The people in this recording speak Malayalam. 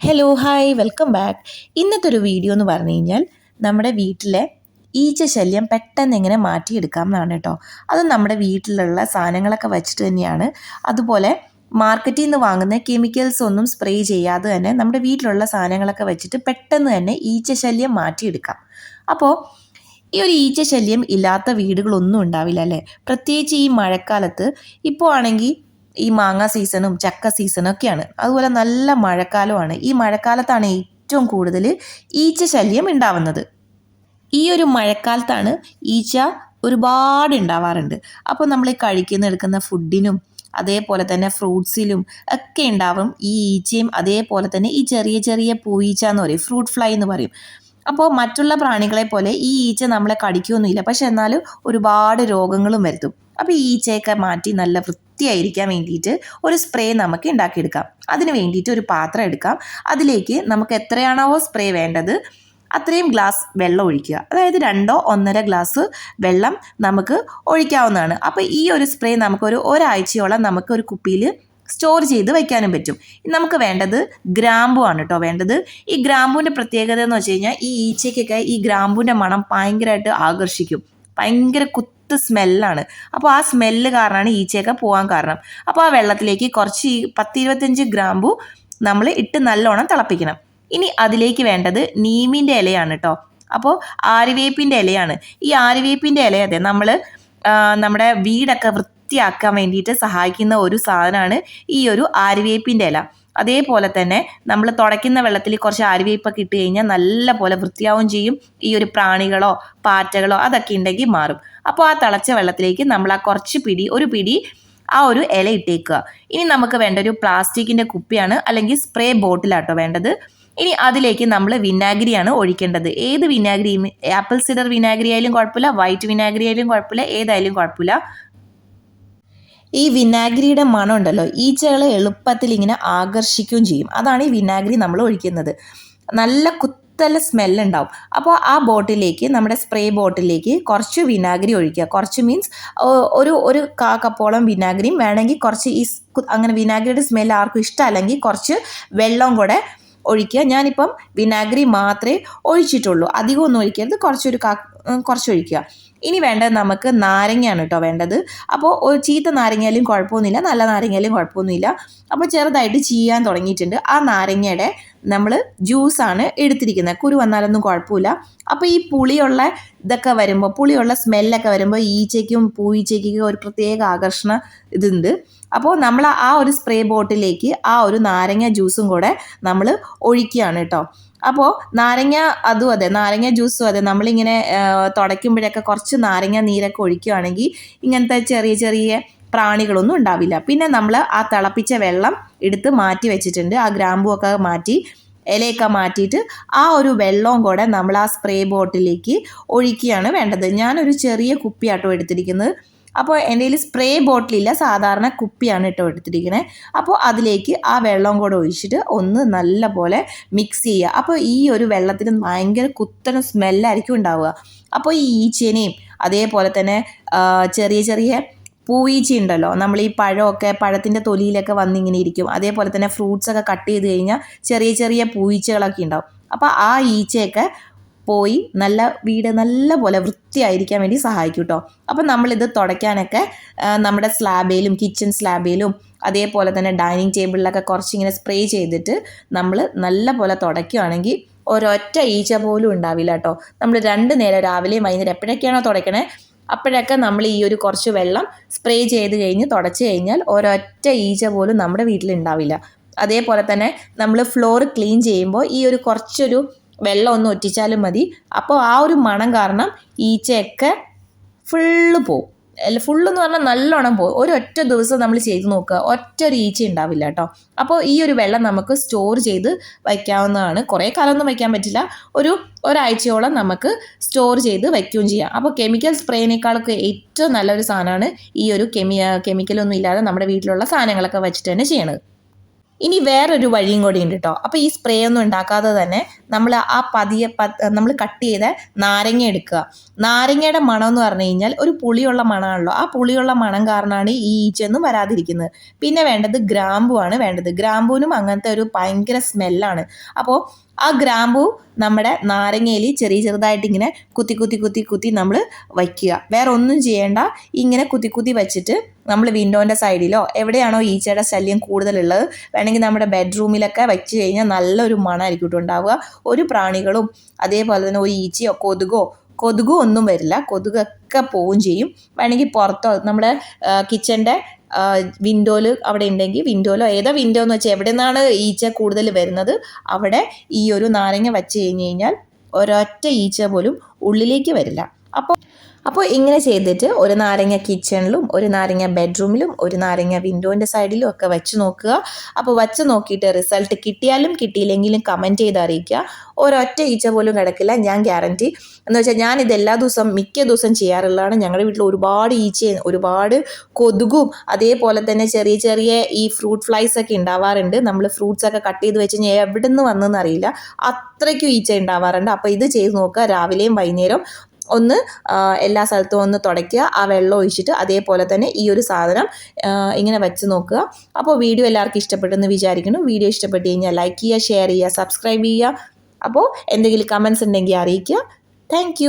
ഹലോ ഹായ് വെൽക്കം ബാക്ക് ഇന്നത്തെ ഒരു വീഡിയോ എന്ന് പറഞ്ഞു കഴിഞ്ഞാൽ നമ്മുടെ വീട്ടിലെ ഈച്ച ശല്യം പെട്ടെന്ന് എങ്ങനെ മാറ്റിയെടുക്കാം എന്നാണ് കേട്ടോ. അത് നമ്മുടെ വീട്ടിലുള്ള സാധനങ്ങളൊക്കെ വെച്ചിട്ട് തന്നെയാണ്. അതുപോലെ മാർക്കറ്റിൽ നിന്ന് വാങ്ങുന്ന കെമിക്കൽസ് ഒന്നും സ്പ്രേ ചെയ്യാതെ തന്നെ നമ്മുടെ വീട്ടിലുള്ള സാധനങ്ങളൊക്കെ വെച്ചിട്ട് പെട്ടെന്ന് തന്നെ ഈച്ച ശല്യം മാറ്റിയെടുക്കാം. അപ്പോൾ ഈ ഒരു ഈച്ച ശല്യം ഇല്ലാത്ത വീടുകളൊന്നും ഉണ്ടാവില്ല അല്ലേ? പ്രത്യേകിച്ച് ഈ മഴക്കാലത്ത് ഇപ്പോൾ ആണെങ്കിൽ ഈ മാങ്ങ സീസണും ചക്ക സീസണും ഒക്കെയാണ് അതുപോലെ നല്ല മഴക്കാലമാണ് ഈ മഴക്കാലത്താണ് ഏറ്റവും കൂടുതൽ ഈച്ച ശല്യം ഉണ്ടാവുന്നത്. ഈ ഒരു മഴക്കാലത്താണ് ഈച്ച ഒരുപാട് ഉണ്ടാവാറുണ്ട്. അപ്പോൾ നമ്മൾ കഴിക്കുന്ന എടുക്കുന്ന ഫുഡിനും അതേപോലെ തന്നെ ഫ്രൂട്ട്സിലും ഒക്കെ ഉണ്ടാവും ഈ ഈച്ചയും അതേപോലെ തന്നെ ഈ ചെറിയ ചെറിയ പൂഈച്ച എന്ന് പറയും ഫ്രൂട്ട് ഫ്ലൈ എന്ന് പറയും. അപ്പോൾ മറ്റുള്ള പ്രാണികളെ പോലെ ഈ ഈച്ച നമ്മളെ കടിക്കുകയൊന്നുമില്ല പക്ഷെ എന്നാലും ഒരുപാട് രോഗങ്ങളും വരുത്തും. അപ്പോൾ ഈ ഈച്ചയൊക്കെ മാറ്റി നല്ല വൃത്തിയായിരിക്കാൻ വേണ്ടിയിട്ട് ഒരു സ്പ്രേ നമുക്ക് ഉണ്ടാക്കിയെടുക്കാം. അതിന് വേണ്ടിയിട്ട് ഒരു പാത്രം എടുക്കാം. അതിലേക്ക് നമുക്ക് എത്രയാണോ സ്പ്രേ വേണ്ടത് അത്രയും ഗ്ലാസ് വെള്ളം ഒഴിക്കുക. അതായത് രണ്ടോ ഒന്നര ഗ്ലാസ് വെള്ളം നമുക്ക് ഒഴിക്കാവുന്നതാണ്. അപ്പോൾ ഈ ഒരു സ്പ്രേ നമുക്കൊരു ഒരാഴ്ചയോളം നമുക്ക് ഒരു കുപ്പിയിൽ സ്റ്റോർ ചെയ്ത് വയ്ക്കാനും പറ്റും. നമുക്ക് വേണ്ടത് ഗ്രാമ്പു ആണ് കേട്ടോ വേണ്ടത്. ഈ ഗ്രാമ്പുവിന്റെ പ്രത്യേകത എന്ന് വെച്ച് കഴിഞ്ഞാൽ ഈ ഈച്ചയ്ക്കൊക്കെ ഈ ഗ്രാമ്പുവിന്റെ മണം ഭയങ്കരമായിട്ട് ആകർഷിക്കും. ഭയങ്കര കുത്ത് സ്മെല്ലാണ്. അപ്പോൾ ആ സ്മെല്ല് കാരണമാണ് ഈച്ചയൊക്കെ പോകാൻ കാരണം. അപ്പോൾ ആ വെള്ളത്തിലേക്ക് കുറച്ച് പത്തിരുപത്തഞ്ച് ഗ്രാമ്പു നമ്മൾ ഇട്ട് നല്ലോണം തിളപ്പിക്കണം. ഇനി അതിലേക്ക് വേണ്ടത് നീമിന്റെ ഇലയാണ് കേട്ടോ അപ്പോൾ ആര്യവേപ്പിന്റെ ഇലയാണ്. ഈ ആര്യവേപ്പിന്റെ ഇല അതെ നമ്മൾ നമ്മുടെ വീടൊക്കെ വൃത്തിയാക്കാൻ വേണ്ടിയിട്ട് സഹായിക്കുന്ന ഒരു സാധനമാണ് ഈ ഒരു ആര്യവേപ്പിന്റെ ഇല. അതേപോലെ തന്നെ നമ്മൾ തുടയ്ക്കുന്ന വെള്ളത്തിൽ കുറച്ച് ആര്യവേപ്പൊക്കെ ഇട്ട് കഴിഞ്ഞാൽ നല്ല പോലെ വൃത്തിയാവും ചെയ്യും. ഈ ഒരു പ്രാണികളോ പാറ്റകളോ അതൊക്കെ ഉണ്ടെങ്കിൽ മാറും. അപ്പോൾ ആ തിളച്ച വെള്ളത്തിലേക്ക് നമ്മൾ ആ കുറച്ച് പിടി ഒരു പിടി ആ ഒരു ഇല ഇട്ടേക്കുക. ഇനി നമുക്ക് വേണ്ട ഒരു പ്ലാസ്റ്റിക്കിന്റെ കുപ്പിയാണ് അല്ലെങ്കിൽ സ്പ്രേ ബോട്ടിലാട്ടോ വേണ്ടത്. ഇനി അതിലേക്ക് നമ്മൾ വിനാഗിരിയാണ് ഒഴിക്കേണ്ടത്. ഏത് വിനാഗിരിയും ആപ്പിൾ സിഡർ വിനാഗിരി ആയാലും കുഴപ്പമില്ല വൈറ്റ് വിനാഗിരി ആയാലും കുഴപ്പമില്ല ഏതായാലും കുഴപ്പമില്ല. ഈ വിനാഗിരിയുടെ മണം ഉണ്ടല്ലോ ഈച്ചകളെ എളുപ്പത്തിൽ ഇങ്ങനെ ആകർഷിക്കുകയും ചെയ്യും. അതാണ് ഈ വിനാഗിരി നമ്മൾ ഒഴിക്കുന്നത്. നല്ല കുത്തല സ്മെല്ലുണ്ടാവും അപ്പോൾ ആ ബോട്ടിലേക്ക് നമ്മുടെ സ്പ്രേ ബോട്ടിലേക്ക് കുറച്ച് വിനാഗിരി ഒഴിക്കുക. കുറച്ച് മീൻസ് ഒരു ഒരു കാ കപ്പോളം വിനാഗിരിയും വേണമെങ്കിൽ കുറച്ച് ഈ അങ്ങനെ വിനാഗിരിയുടെ സ്മെൽ ആർക്കും ഇഷ്ടമല്ലെങ്കിൽ കുറച്ച് വെള്ളം കൂടെ ഒഴിക്കുക. ഞാനിപ്പം വിനാഗിരി മാത്രമേ ഒഴിച്ചിട്ടുള്ളൂ. അധികം ഒന്നും ഒഴിക്കരുത്. കുറച്ചൊരു കാ കുറച്ച് ഒഴിക്കുക ഇനി വേണ്ടത് നമുക്ക് നാരങ്ങയാണ് കേട്ടോ വേണ്ടത്. അപ്പോൾ ഒരു ചീത്ത നാരങ്ങയാലും കുഴപ്പമൊന്നുമില്ല. നല്ല നാരങ്ങയാലും കുഴപ്പമൊന്നുമില്ല. അപ്പോൾ ചെറുതായിട്ട് ചെയ്യാൻ തുടങ്ങിയിട്ടുണ്ട്. ആ നാരങ്ങയുടെ നമ്മൾ ജ്യൂസാണ് എടുത്തിരിക്കുന്നത്. കുരു വന്നാലൊന്നും കുഴപ്പമില്ല. അപ്പോൾ ഈ പുളിയുള്ള ഇതൊക്കെ വരുമ്പോൾ പുളിയുള്ള സ്മെല്ലൊക്കെ വരുമ്പോൾ ഈച്ചയ്ക്കും പൂഈച്ചയ്ക്കും ഒരു പ്രത്യേക ആകർഷണ ഇതുണ്ട്. അപ്പോൾ നമ്മൾ ആ ഒരു സ്പ്രേ ബോട്ടിലേക്ക് ആ ഒരു നാരങ്ങ ജ്യൂസും കൂടെ നമ്മൾ ഒഴിക്കുകയാണ് കേട്ടോ. അപ്പോൾ നാരങ്ങ അതും അതെ നാരങ്ങ ജ്യൂസും അതെ നമ്മളിങ്ങനെ തുടയ്ക്കുമ്പോഴൊക്കെ കുറച്ച് നാരങ്ങ നീരൊക്കെ ഒഴിക്കുകയാണെങ്കിൽ ഇങ്ങനത്തെ ചെറിയ ചെറിയ പ്രാണികളൊന്നും ഉണ്ടാവില്ല. പിന്നെ നമ്മൾ ആ തിളപ്പിച്ച വെള്ളം എടുത്ത് മാറ്റി വെച്ചിട്ടുണ്ട്. ആ ഗ്രാമ്പുവൊക്കെ മാറ്റി ഇലയൊക്കെ മാറ്റിയിട്ട് ആ ഒരു വെള്ളവും കൂടെ നമ്മൾ ആ സ്പ്രേ ബോട്ടിലേക്ക് ഒഴിക്കുകയാണ് വേണ്ടത്. ഞാനൊരു ചെറിയ കുപ്പിയാട്ടോ എടുത്തിരിക്കുന്നത്. അപ്പോൾ എന്റെ കയ്യിൽ സ്പ്രേ ബോട്ടിലില്ല സാധാരണ കുപ്പിയാണ് കേട്ടോ എടുത്തിരിക്കുന്നത് അപ്പോൾ അതിലേക്ക് ആ വെള്ളം കൂടെ ഒഴിച്ചിട്ട് ഒന്ന് നല്ല പോലെ മിക്സ് ചെയ്യുക. അപ്പോൾ ഈ ഒരു വെള്ളത്തിന് ഭയങ്കര കുത്തന സ്മെല്ലായിരിക്കും ഉണ്ടാവുക. അപ്പോൾ ഈ ഈച്ചേനെയും അതേപോലെ തന്നെ ചെറിയ ചെറിയ പൂവീച്ച ഉണ്ടല്ലോ നമ്മൾ ഈ പഴമൊക്കെ പഴത്തിന്റെ തൊലിയിലൊക്കെ വന്നിങ്ങനെ ഇരിക്കും. അതേപോലെ തന്നെ ഫ്രൂട്ട്സൊക്കെ കട്ട് ചെയ്ത് കഴിഞ്ഞാൽ ചെറിയ ചെറിയ പൂവീച്ചകളൊക്കെ ഉണ്ടാവും. അപ്പോൾ ആ ഈച്ചയൊക്കെ പോയി നല്ല വീട് നല്ല പോലെ വൃത്തിയായിരിക്കാൻ വേണ്ടി സഹായിക്കും കേട്ടോ അപ്പം നമ്മളിത് തുടയ്ക്കാനൊക്കെ നമ്മുടെ സ്ലാബേലും കിച്ചൺ സ്ലാബേലും അതേപോലെ തന്നെ ഡൈനിങ് ടേബിളിലൊക്കെ കുറച്ചിങ്ങനെ സ്പ്രേ ചെയ്തിട്ട് നമ്മൾ നല്ല പോലെ തുടയ്ക്കുകയാണെങ്കിൽ ഒരൊറ്റ ഈച്ച പോലും ഉണ്ടാവില്ല കേട്ടോ നമ്മൾ രണ്ട് നേരം രാവിലെയും വൈകുന്നേരം എപ്പോഴൊക്കെയാണോ തുടയ്ക്കണേ അപ്പോഴൊക്കെ നമ്മൾ ഈ ഒരു കുറച്ച് വെള്ളം സ്പ്രേ ചെയ്ത് കഴിഞ്ഞ് തുടച്ച് കഴിഞ്ഞാൽ ഒരൊറ്റ ഈച്ച പോലും നമ്മുടെ വീട്ടിൽ ഉണ്ടാവില്ല. അതേപോലെ തന്നെ നമ്മൾ ഫ്ലോർ ക്ലീൻ ചെയ്യുമ്പോൾ ഈ ഒരു കുറച്ചൊരു വെള്ളം ഒന്ന് ഒറ്റിച്ചാലും മതി. അപ്പോൾ ആ ഒരു മണം കാരണം ഈച്ചയൊക്കെ ഫുള്ള് പോവും. അല്ല ഫുള്ളെന്ന് പറഞ്ഞാൽ നല്ലോണം പോകും ഒരു ഒറ്റ ദിവസം നമ്മൾ ചെയ്ത് നോക്കുക. ഒറ്റ ഒരു ഈച്ച ഉണ്ടാവില്ല കേട്ടോ. അപ്പോൾ ഈ ഒരു വെള്ളം നമുക്ക് സ്റ്റോർ ചെയ്ത് വയ്ക്കാവുന്നതാണ്. കുറേ കാലമൊന്നും വയ്ക്കാൻ പറ്റില്ല. ഒരു ഒരാഴ്ചയോളം നമുക്ക് സ്റ്റോർ ചെയ്ത് വയ്ക്കുകയും ചെയ്യാം. അപ്പോൾ കെമിക്കൽ സ്പ്രേനേക്കാളൊക്കെ ഏറ്റവും നല്ലൊരു സാധനമാണ് ഈ ഒരു കെമി കെമിക്കലൊന്നും ഇല്ലാതെ നമ്മുടെ വീട്ടിലുള്ള സാധനങ്ങളൊക്കെ വെച്ചിട്ട് തന്നെ ചെയ്യണത്. ഇനി വേറൊരു വഴിയും കൂടി ഉണ്ട് കേട്ടോ അപ്പോൾ ഈ സ്പ്രേ ഒന്നും ഉണ്ടാക്കാതെ തന്നെ നമ്മൾ ആ പതിയെ നമ്മൾ കട്ട് ചെയ്ത നാരങ്ങ എടുക്കുക. നാരങ്ങയുടെ മണം എന്ന് പറഞ്ഞു കഴിഞ്ഞാൽ ഒരു പുളിയുള്ള മണമാണല്ലോ. ആ പുളിയുള്ള മണം കാരണമാണ് ഈ ഈച്ചയൊന്നും വരാതിരിക്കുന്നത്. പിന്നെ വേണ്ടത് ഗ്രാമ്പുവാണ് വേണ്ടത്. ഗ്രാമ്പൂവിനും അങ്ങനത്തെ ഒരു ഭയങ്കര സ്മെല്ലാണ് അപ്പോൾ ആ ഗ്രാമ്പു നമ്മുടെ നാരങ്ങയിൽ ചെറിയ ചെറുതായിട്ട് ഇങ്ങനെ കുത്തി കുത്തി കുത്തി കുത്തി നമ്മൾ വയ്ക്കുക. വേറെ ഒന്നും ചെയ്യേണ്ട. ഇങ്ങനെ കുത്തി കുത്തി വെച്ചിട്ട് നമ്മൾ വിൻഡോന്റെ സൈഡിലോ എവിടെയാണോ ഈച്ചയുടെ ശല്യം കൂടുതലുള്ളത് വേണമെങ്കിൽ നമ്മുടെ ബെഡ്റൂമിലൊക്കെ വെച്ച് കഴിഞ്ഞാൽ നല്ലൊരു മണമായിരിക്കും ഉണ്ടാവുക. ഒരു പ്രാണികളും അതേപോലെ തന്നെ ഒരു ഈച്ചയോ കൊതുകോ കൊതുകും ഒന്നും വരില്ല. കൊതുകൊക്കെ പോവുകയും ചെയ്യും. വേണമെങ്കിൽ പുറത്തോ നമ്മുടെ കിച്ചന്റെ വിൻഡോയിൽ അവിടെ ഉണ്ടെങ്കിൽ വിൻഡോയിലോ ഏതോ വിൻഡോ എന്ന് വെച്ചാൽ എവിടെ നിന്നാണ് ഈച്ച കൂടുതൽ വരുന്നത് അവിടെ ഈ ഒരു നാരങ്ങ വെച്ച് കഴിഞ്ഞ് കഴിഞ്ഞാൽ ഒരൊറ്റ ഈച്ച പോലും ഉള്ളിലേക്ക് വരില്ല. അപ്പോൾ അപ്പോൾ ഇങ്ങനെ ചെയ്തിട്ട് ഒരു നാരങ്ങ കിച്ചണിലും ഒരു നാരങ്ങ ബെഡ്റൂമിലും ഒരു നാരങ്ങ വിൻഡോന്റെ സൈഡിലും ഒക്കെ വെച്ച് നോക്കുക. അപ്പോൾ വെച്ച് നോക്കിയിട്ട് റിസൾട്ട് കിട്ടിയാലും കിട്ടിയില്ലെങ്കിലും കമന്റ് ചെയ്ത് അറിയിക്കുക. ഒരൊറ്റ ഈച്ച പോലും കിടക്കില്ല ഞാൻ ഗ്യാരണ്ടി എന്ന് വെച്ചാൽ ഞാൻ ഇത് എല്ലാ ദിവസവും മിക്ക ദിവസം ചെയ്യാറുള്ളതാണ്. ഞങ്ങളുടെ വീട്ടിൽ ഒരുപാട് ഈച്ചയും ഒരുപാട് കൊതുകും അതേപോലെ തന്നെ ചെറിയ ചെറിയ ഈ ഫ്രൂട്ട് ഫ്ലൈസ് ഒക്കെ ഉണ്ടാവാറുണ്ട്. നമ്മൾ ഫ്രൂട്ട്സ് ഒക്കെ കട്ട് ചെയ്ത് വെച്ച് കഴിഞ്ഞാൽ എവിടെ നിന്ന് വന്നെന്ന് അറിയില്ല. അത്രയ്ക്കും ഈച്ച ഉണ്ടാവാറുണ്ട്. അപ്പോൾ ഇത് ചെയ്ത് നോക്കുക. രാവിലെയും വൈകുന്നേരം ഒന്ന് എല്ലാ സ്ഥലത്തും ഒന്ന് തുടയ്ക്കുക. ആ വെള്ളം ഒഴിച്ചിട്ട് അതേപോലെ തന്നെ ഈ ഒരു സാധനം ഇങ്ങനെ വെച്ച് നോക്കുക. അപ്പോൾ വീഡിയോ എല്ലാവർക്കും ഇഷ്ടപ്പെട്ടെന്ന് വിചാരിക്കുന്നു. വീഡിയോ ഇഷ്ടപ്പെട്ട് കഴിഞ്ഞാൽ ലൈക്ക് ചെയ്യുക ഷെയർ ചെയ്യുക സബ്സ്ക്രൈബ് ചെയ്യുക. അപ്പോൾ എന്തെങ്കിലും കമൻസ് ഉണ്ടെങ്കിൽ അറിയിക്കുക. താങ്ക്